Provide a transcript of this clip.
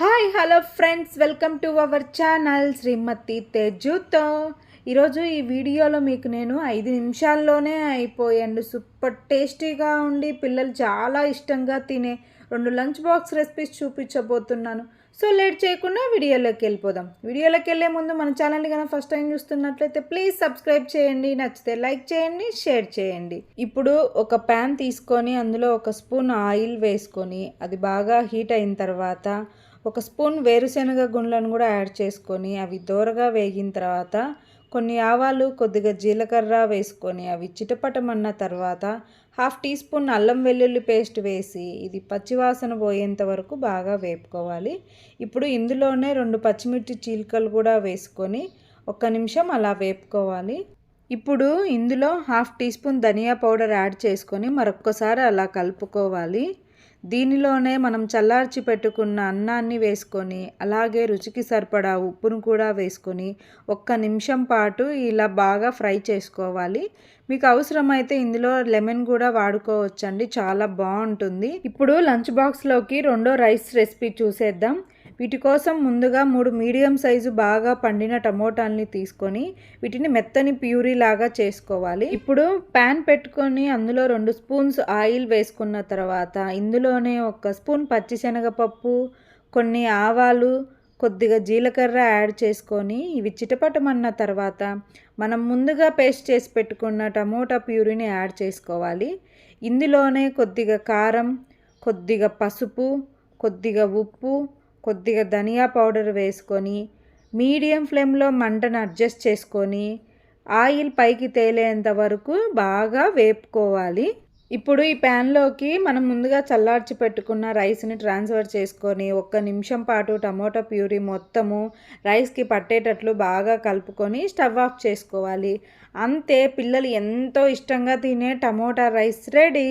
Hi hello friends welcome to our channel శ్రీమతి తేజుతో. ఈరోజు ఈ వీడియోలో మీకు నేను ఐదు నిమిషాల్లోనే అయిపోయాను సూపర్ టేస్టీగా ఉండి పిల్లలు చాలా ఇష్టంగా తినే రెండు లంచ్ బాక్స్ రెసిపీస్ చూపించబోతున్నాను. సో లేట్ చేయకుండా వీడియోలోకి వెళ్ళిపోదాం. వీడియోలోకి వెళ్ళే ముందు మన ఛానల్ని కనుక ఫస్ట్ టైం చూస్తున్నట్లయితే ప్లీజ్ సబ్స్క్రైబ్ చేయండి నచ్చితే లైక్ చేయండి షేర్ చేయండి. ఇప్పుడు ఒక ప్యాన్ తీసుకొని అందులో ఒక స్పూన్ ఆయిల్ వేసుకొని అది బాగా హీట్ అయిన తర్వాత ఒక స్పూన్ వేరుశనగ గుండ్లను కూడా యాడ్ చేసుకొని అవి దోరగా వేగిన తర్వాత కొన్ని ఆవాలు కొద్దిగా జీలకర్ర వేసుకొని అవి చిటపటమన్న తర్వాత హాఫ్ టీ స్పూన్ అల్లం వెల్లుల్లి పేస్ట్ వేసి ఇది పచ్చివాసన పోయేంత వరకు బాగా వేపుకోవాలి. ఇప్పుడు ఇందులోనే రెండు పచ్చిమిర్చి చీలికలు కూడా వేసుకొని ఒక్క నిమిషం అలా వేపుకోవాలి. ఇప్పుడు ఇందులో హాఫ్ టీ స్పూన్ ధనియా పౌడర్ యాడ్ చేసుకొని మరొక్కసారి అలా కలుపుకోవాలి. దీనిలోనే మనం చల్లార్చి పెట్టుకున్న అన్నాన్ని వేసుకొని అలాగే రుచికి సరిపడా ఉప్పును కూడా వేసుకొని ఒక్క నిమిషం పాటు ఇలా బాగా ఫ్రై చేసుకోవాలి. మీకు అవసరమైతే ఇందులో లెమన్ కూడా వాడుకోవచ్చండి చాలా బాగుంటుంది. ఇప్పుడు లంచ్ బాక్స్లోకి రెండో రైస్ రెసిపీ చూసేద్దాం. వీటి కోసం ముందుగా మూడు మీడియం సైజు బాగా పండిన టమోటాల్ని తీసుకొని వీటిని మెత్తని ప్యూరీ లాగా చేసుకోవాలి. ఇప్పుడు ప్యాన్ పెట్టుకొని అందులో రెండు స్పూన్స్ ఆయిల్ వేసుకున్న తర్వాత ఇందులోనే ఒక స్పూన్ పచ్చిశనగపప్పు కొన్ని ఆవాలు కొద్దిగా జీలకర్ర యాడ్ చేసుకొని ఇవి చిటపటమన్న తర్వాత మనం ముందుగా పేస్ట్ చేసి పెట్టుకున్న టమోటా ప్యూరీని యాడ్ చేసుకోవాలి. ఇందులోనే కొద్దిగా కారం కొద్దిగా పసుపు కొద్దిగా ఉప్పు కొద్దిగా ధనియా పౌడర్ వేసుకొని మీడియం ఫ్లేమ్లో మంటను అడ్జస్ట్ చేసుకొని ఆయిల్ పైకి తేలేంత వరకు బాగా వేపుకోవాలి. ఇప్పుడు ఈ ప్యాన్లోకి మనం ముందుగా చల్లార్చి పెట్టుకున్న రైస్ని ట్రాన్స్ఫర్ చేసుకొని ఒక్క నిమిషం పాటు టమోటా ప్యూరీ మొత్తము రైస్కి పట్టేటట్లు బాగా కలుపుకొని స్టవ్ ఆఫ్ చేసుకోవాలి. అంతే పిల్లలు ఎంతో ఇష్టంగా తినే టమోటా రైస్ రెడీ.